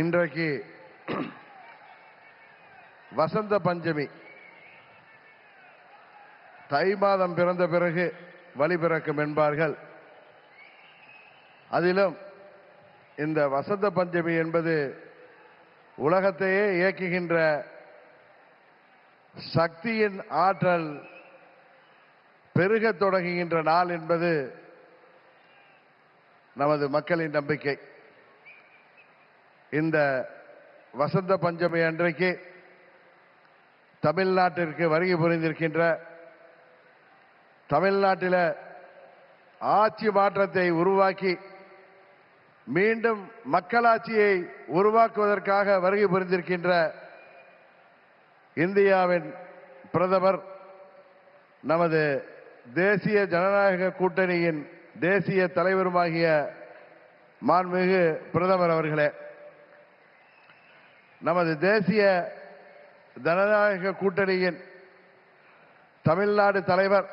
இன்றைக்கு வசந்த பஞ்சமி. தை மாதம் பிறந்த பிறகு வழி பிறக்கும் என்பார்கள். அதிலும் இந்த வசந்த பஞ்சமி என்பது உலகத்தையே இயக்குகின்ற சக்தியின் ஆற்றல் பெருகத் தொடங்குகின்ற நாள் என்பது நமது மக்களின் நம்பிக்கை. இந்த வசந்த பஞ்சமி அன்றைக்கு தமிழ்நாட்டிற்கு வருகை புரிந்திருக்கின்ற தமிழ்நாட்டில் ஆட்சி மாற்றத்தை உருவாக்கி மீண்டும் மக்களாட்சியை உருவாக்குவதற்காக வருகை புரிந்திருக்கின்ற இந்தியாவின் பிரதமர் நமது தேசிய ஜனநாயக கூட்டணியின் தேசிய தலைவருமாகிய மாண்புமிகு பிரதமர் அவர்களே. நமது தேசிய ஜனநாயக கூட்டணியின் தமிழ்நாடு தலைவர்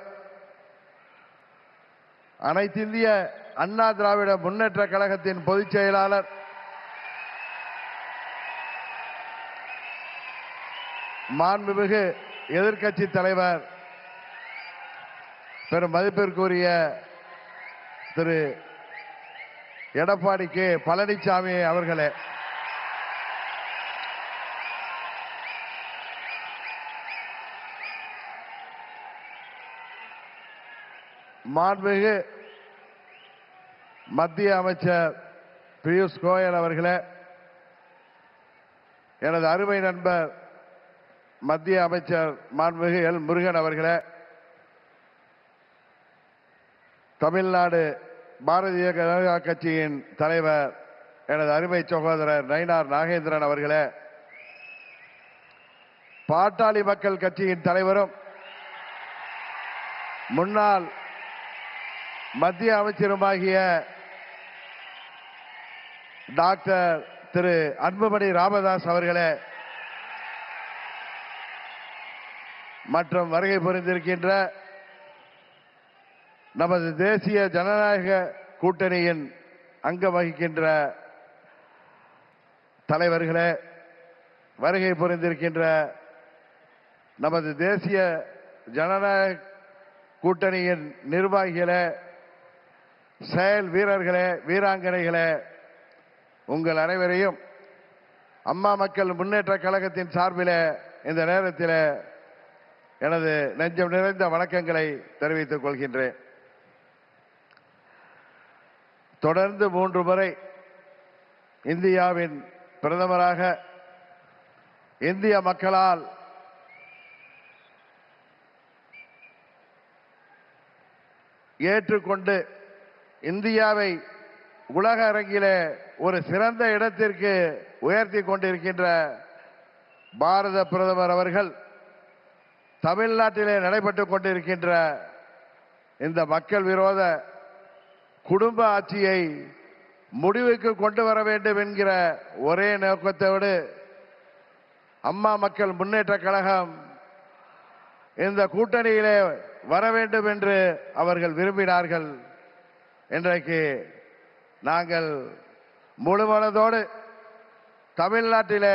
அனைத்திந்திய அண்ணா திராவிட முன்னேற்ற கழகத்தின் பொதுச் செயலாளர் மாண்புமிகு எதிர்க்கட்சி தலைவர் பெரும் மதிப்பிற்குரிய திரு எடப்பாடி கே. பழனிசாமி அவர்களே. மாண்புமிகு மத்திய அமைச்சர் பியூஷ் கோயல் அவர்களே எனது அருமை நண்பர் மத்திய அமைச்சர் மாண்புமிகு எல். முருகன் அவர்களே தமிழ்நாடு பாரதிய ஜனதா கட்சியின் தலைவர் எனது அருமை சகோதரர் நயினார் நாகேந்திரன் அவர்களே பாட்டாளி மக்கள் கட்சியின் தலைவரும் முன்னாள் மத்திய அமைச்சருமாகிய டாக்டர் திரு அன்புமணி ராமதாஸ் அவர்களே மற்றும் வருகை புரிந்திருக்கின்ற நமது தேசிய ஜனநாயக கூட்டணியின் அங்கம் வகிக்கின்ற தலைவர்களே வருகை புரிந்திருக்கின்ற நமது தேசிய ஜனநாயக கூட்டணியின் நிர்வாகிகளே செயல் வீரர்களே வீராங்கனைகளே உங்கள் அனைவரையும் அம்மா மக்கள் முன்னேற்ற கழகத்தின் சார்பில் இந்த நேரத்தில் எனது நெஞ்சம் நிறைந்த வணக்கங்களை தெரிவித்துக் கொள்கின்றேன். தொடர்ந்து மூன்று முறை இந்தியாவின் பிரதமராக இந்திய மக்களால் ஏற்றுக்கொண்டு இந்தியாவை உலக அரங்கிலே ஒரு சிறந்த இடத்திற்கு உயர்த்தி கொண்டிருக்கின்ற பாரத பிரதமர் அவர்கள் தமிழ்நாட்டிலே நடைபெற்றுக் கொண்டிருக்கின்ற இந்த மக்கள் விரோத குடும்ப ஆட்சியை முடிவுக்கு கொண்டு வர வேண்டும் என்கிற ஒரே நோக்கத்தோடு அம்மா மக்கள் முன்னேற்ற கழகம் இந்த கூட்டணியிலே வர வேண்டும் என்று அவர்கள் விரும்பினார்கள். இன்றைக்கு நாங்கள் முழுமனதோடு தமிழ்நாட்டில்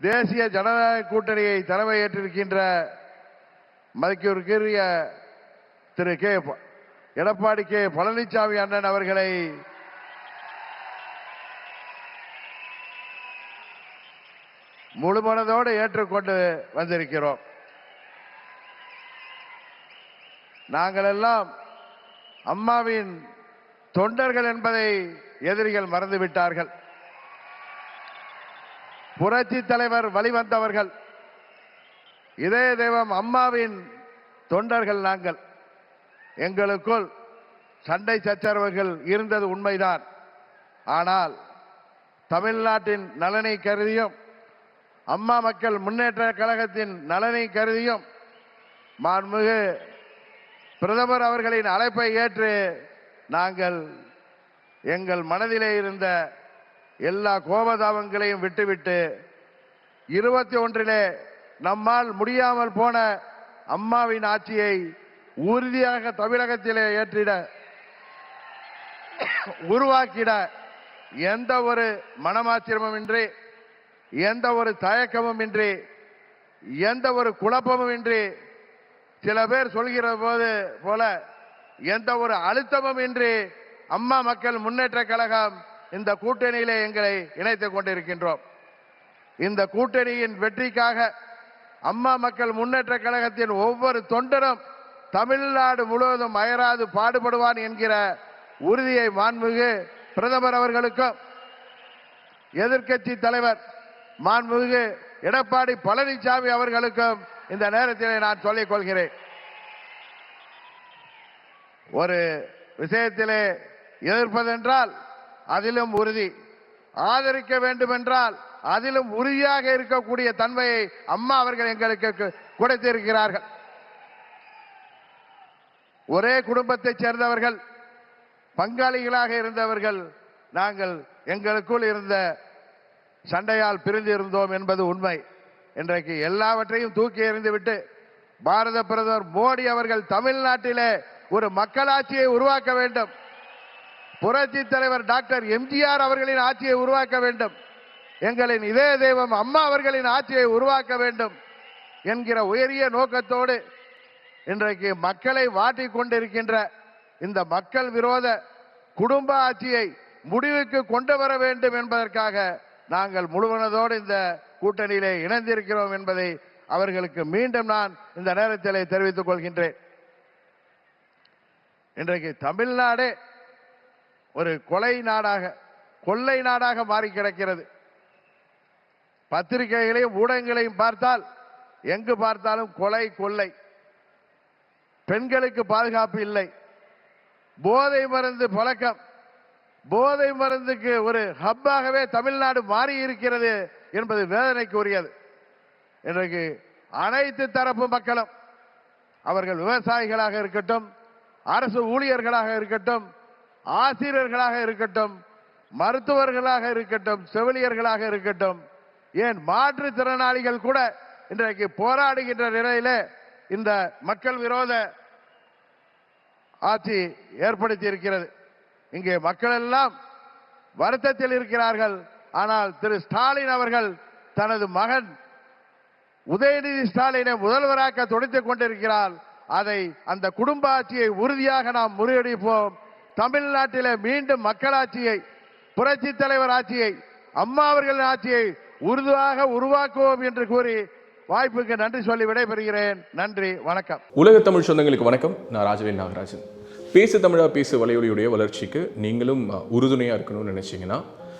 தேசிய ஜனநாயக கூட்டணியை தலைமையேற்றிருக்கின்ற மதிக்கிற்குரிய திரு கே எடப்பாடி கே பழனிசாமி அண்ணன் அவர்களை முழுமனதோடு ஏற்றுக்கொண்டு வந்திருக்கிறோம். நாங்கள் எல்லாம் அம்மாவின் தொண்டர்கள் என்பதை எதிரிகள் மறந்துவிட்டார்கள். புரட்சி தலைவர் வழிவந்தவர்கள். இதய தெய்வம் அம்மாவின் தொண்டர்கள் நாங்கள். எங்களுக்குள் சண்டை சச்சரவுகள் இருந்தது உண்மைதான். ஆனால் தமிழ்நாட்டின் நலனை கருதியும் அம்மா மக்கள் முன்னேற்ற கழகத்தின் நலனை கருதியும் மாண்புமிகு பிரதமர் அவர்களின் அழைப்பை ஏற்று நாங்கள் எங்கள் மனதிலே இருந்த எல்லா கோபதாபங்களையும் விட்டுவிட்டு இருபத்தி ஒன்றிலே நம்மால் முடியாமல் போன அம்மாவின் ஆட்சியை உறுதியாக தமிழகத்திலே ஏற்றிட உருவாக்கிட எந்த ஒரு மனமாச்சிரமும் இன்றி எந்த ஒரு தயக்கமும் இன்றி எந்த ஒரு குழப்பமும் இன்றி சில பேர் சொல்கிற போது போல எந்த ஒரு அழுத்தமும் இன்றி அம்மா மக்கள் முன்னேற்ற கழகம் இந்த கூட்டணியிலே எங்களை இணைத்துக் கொண்டிருக்கின்றோம். இந்த கூட்டணியின் வெற்றிக்காக அம்மா மக்கள் முன்னேற்ற கழகத்தின் ஒவ்வொரு தொண்டரும் தமிழ்நாடு முழுவதும் அயராது பாடுபடுவான் என்கிற உறுதியை மாண்புமிகு பிரதமர் அவர்களுக்கும் எதிர்க்கட்சி தலைவர் மாண்புமிகு எடப்பாடி பழனிசாமி அவர்களுக்கும் இந்த நேரத்தில் நான் சொல்லிக் கொள்கிறேன். ஒரு விஷயத்திலே எதிர்ப்பதென்றால் அதிலும் உறுதி. ஆதரிக்க வேண்டுமென்றால் அதிலும் உறுதியாக இருக்கக்கூடிய தன்மையை அம்மா அவர்கள் எங்களுக்கு கு- கொடுத்திருக்கிறார்கள். ஒரே குடும்பத்தைச் சேர்ந்தவர்கள் பங்காளிகளாக இருந்தவர்கள் நாங்கள் எங்களுக்குள் இருந்த சண்டையால் பிரிந்து இருந்தோம் என்பது உண்மை. இன்றைக்கு எல்லாவற்றையும் தூக்கி எறிந்துவிட்டு பாரத பிரதமர் மோடி அவர்கள் தமிழ்நாட்டிலே ஒரு மக்களாட்சியை உருவாக்க வேண்டும். புரட்சி தலைவர் டாக்டர் எம்ஜிஆர் அவர்களின் ஆட்சியை உருவாக்க வேண்டும். எங்களின் இதய தெய்வம் அம்மா அவர்களின் ஆட்சியை உருவாக்க வேண்டும் என்கிற உயரிய நோக்கத்தோடு இன்றைக்கு மக்களை வாட்டி கொண்டிருக்கின்ற இந்த மக்கள் விரோத குடும்ப ஆட்சியை முடிவுக்கு கொண்டு வர வேண்டும் என்பதற்காக நாங்கள் முழுவனதோடு இந்த கூட்டணியிலே இணைந்திருக்கிறோம் என்பதை அவர்களுக்கு மீண்டும் நான் இந்த நேரத்திலே தெரிவித்துக் கொள்கின்றேன். இன்றைக்கு தமிழ்நாடே ஒரு கொலை நாடாக கொள்ளை நாடாக மாறி கிடக்கிறது. பத்திரிகைகளையும் ஊடகங்களையும் பார்த்தால் எங்கு பார்த்தாலும் கொலை கொள்ளை. பெண்களுக்கு பாதுகாப்பு இல்லை. போதை மருந்து பழக்கம். போதை மருந்துக்கு ஒரு ஹப்பாகவே தமிழ்நாடு மாறி இருக்கிறது என்பது வேதனைக்கு உரியது இன்றைக்கு அனைத்து தரப்பு மக்களும் அவர்கள் விவசாயிகளாக இருக்கட்டும் அரசு ஊழியர்களாக இருக்கட்டும் ஆசிரியர்களாக இருக்கட்டும் மருத்துவர்களாக இருக்கட்டும் செவிலியர்களாக இருக்கட்டும் ஏன் மாற்றுத்திறனாளிகள் கூட இன்றைக்கு போராடுகின்ற நிலையில இந்த மக்கள் விரோத ஆட்சி ஏற்படுத்தி இருக்கிறது இங்கே மக்கள் எல்லாம் வருத்தத்தில் இருக்கிறார்கள். ஆனால் திரு ஸ்டாலின் அவர்கள் தனது மகன் உதயநிதி ஸ்டாலினை முதல்வராக்க துடைத்துக் கொண்டிருக்கிறார். அதை அந்த குடும்ப ஆட்சியை உறுதியாக நாம் முறியடிப்போம். தமிழ்நாட்டிலே மீண்டும் மக்களாட்சியை புரட்சி தலைவர் ஆட்சியை அம்மா அவர்களின் ஆட்சியை உறுதியாக உருவாக்குவோம் என்று கூறி வாய்ப்புக்கு நன்றி சொல்லி விடைபெறுகிறேன். நன்றி வணக்கம். உலக தமிழ் சொந்தங்களுக்கு வணக்கம். நான் ராஜவேல் நாகராஜன். பேசு தமிழா பேசு வலையொலியுடைய வளர்ச்சிக்கு நீங்களும் உறுதுணையாக இருக்கணும்னு நினைச்சீங்கன்னா